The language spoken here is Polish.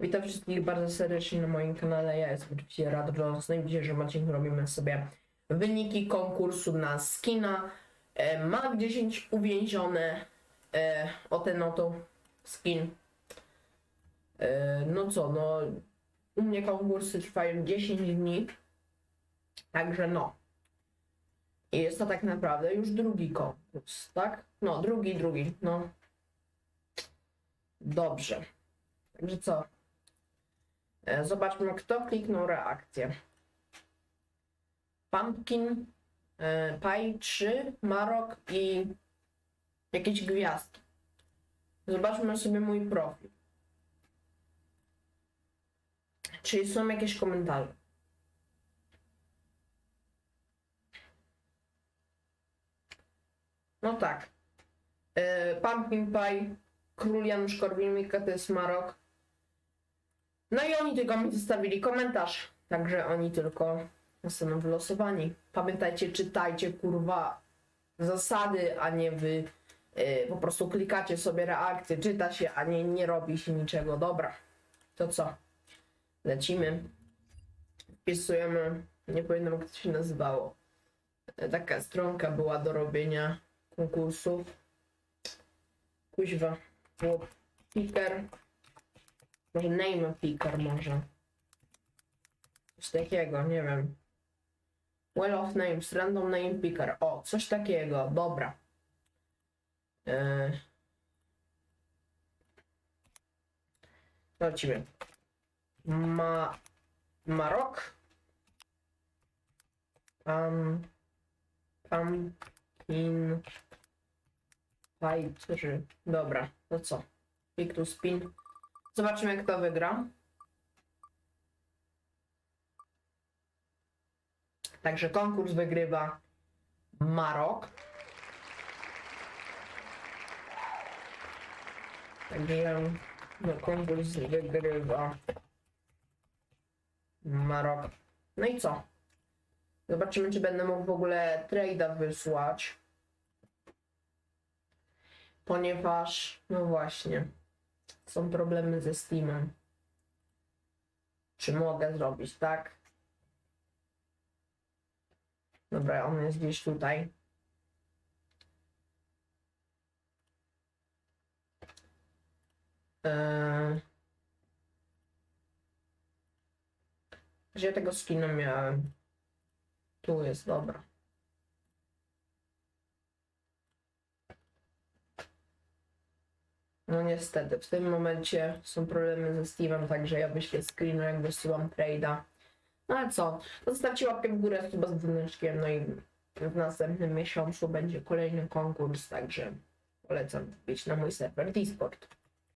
Witam wszystkich bardzo serdecznie na moim kanale. Ja jestem oczywiście Radros. W dzisiejszym robimy sobie wyniki konkursu na skina. E, Mag 10 uwięzione. E, o ten oto skin. E, no co, no u mnie konkursy trwają 10 dni. Także no. I jest to tak naprawdę już drugi konkurs, tak? No, drugi, drugi, no. Dobrze. Także co? E, Zobaczmy, kto kliknął reakcję. Pumpkin, e, Pie 3, Marok i jakieś gwiazdki. Zobaczmy sobie mój profil. Czy są jakieś komentarze? No tak. E, Pumpkin Pie, Król Janusz Korwin-Mikke to jest Marok. No i oni tylko mi zostawili komentarz. Także oni tylko zostaną wylosowani. Pamiętajcie, czytajcie kurwa zasady, a nie wy y, po prostu klikacie sobie reakcję, czyta się, a nie, nie robi się niczego. Dobra, to co? Lecimy. Wpisujemy, nie pamiętam jak to się nazywało. Taka stronka była do robienia konkursów. Kuźwa. Było picker. Może name picker może. Coś takiego, nie wiem. Well of names, random name picker. O, coś takiego, dobra. Eee. Lecimy. Ma... Marok. Um, pumpkin. Pie 3. Dobra, to co? Pick to spin. Zobaczymy, kto wygra. Także konkurs wygrywa Marok. Także no, konkurs wygrywa Marok. No i co? Zobaczymy, czy będę mógł w ogóle trade'a wysłać. Ponieważ, no właśnie, są problemy ze Steamem. Czy mogę zrobić, tak? Dobra, on jest gdzieś tutaj. Eee... Gdzie tego skina miałem? Tu jest, dobra. No niestety, w tym momencie są problemy ze Steamem, także ja wyślę screenu, jak wysyłam trade'a. No ale co, zostawcie łapkę w górę chyba z dzwoneczkiem, no i w następnym miesiącu będzie kolejny konkurs, także polecam wbić na mój serwer Discord.